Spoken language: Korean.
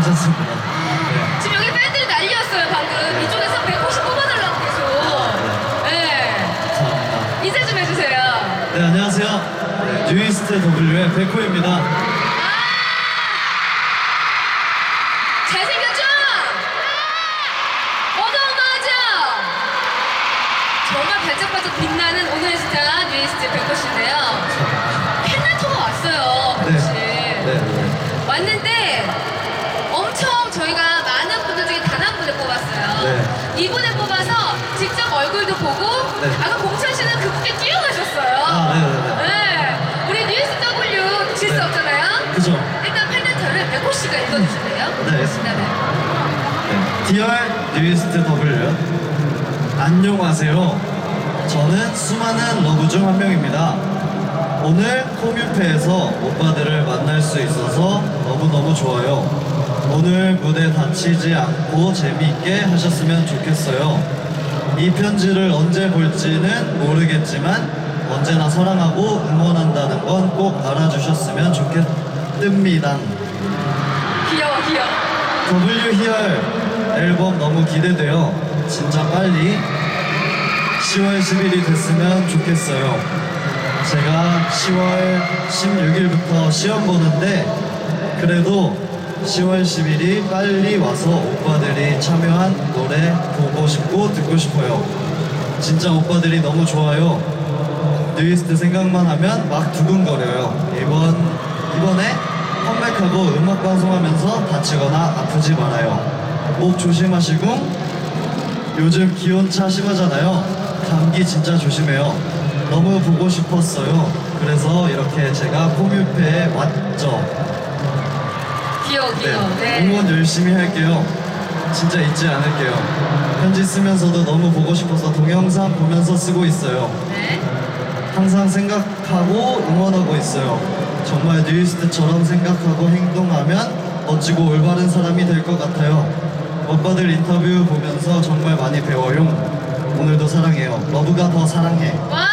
괜찮습니다. 네. 지금 여기 팬들이 난리였어요 방금 이쪽에서 150 뽑아달라고 계속. 네. 감사합니다. 인사 좀 해주세요. 네, 안녕하세요. 네, 뉴이스트 W의 백호입니다. 아! 잘생겼죠? 어마어마하죠? 정말 반짝반짝 빛나는 오늘의 스타 뉴이스트 백호 씨인데요. 팬나토가 왔어요, 네. 네, 네. 왔는데 직접 얼굴도 보고 네. 아까 공찬 씨는 그분께 뛰어가셨어요. 아, 네 네 네. 네. 우리 뉴스 W 질수 네. 없잖아요. 그죠? 일단 팬레터를 백호 씨가 읽어주실래요? 네, 알겠습니다. 네. 네. 디얼 뉴이스트 W. 안녕하세요. 저는 수많은 러브 중 한 명입니다. 오늘 콩유페에서 오빠들을 만날 수 있어서 너무너무 좋아요. 오늘 무대 다치지 않고 재미있게 하셨으면 좋겠어요. 이 편지를 언제 볼지는 모르겠지만 언제나 사랑하고 응원한다는 건 꼭 알아주셨으면 좋겠습니다. 귀여워 귀여워. W 히얼 앨범 너무 기대돼요. 진짜 빨리 10월 10일이 됐으면 좋겠어요. 제가 10월 16일부터 시험 보는데 그래도 10월 10일이 빨리 와서 오빠들이 한 노래 보고 싶고 듣고 싶어요. 진짜 오빠들이 너무 좋아요. 뉴이스트 생각만 하면 막 두근거려요. 이번 이번에 컴백하고 음악 방송하면서 다치거나 아프지 말아요. 목 조심하시고 요즘 기온차 심하잖아요. 감기 진짜 조심해요. 너무 보고 싶었어요. 그래서 이렇게 제가 콩유페에 왔죠. 귀여워 귀여워. 네. 응원 열심히 할게요. 진짜 잊지 않을게요. 편지 쓰면서도 너무 보고 싶어서 동영상 보면서 쓰고 있어요. 네. 항상 생각하고 응원하고 있어요. 정말 뉴이스트처럼 생각하고 행동하면 멋지고 올바른 사람이 될 것 같아요. 오빠들 인터뷰 보면서 정말 많이 배워요. 오늘도 사랑해요. 러브가 더 사랑해. 와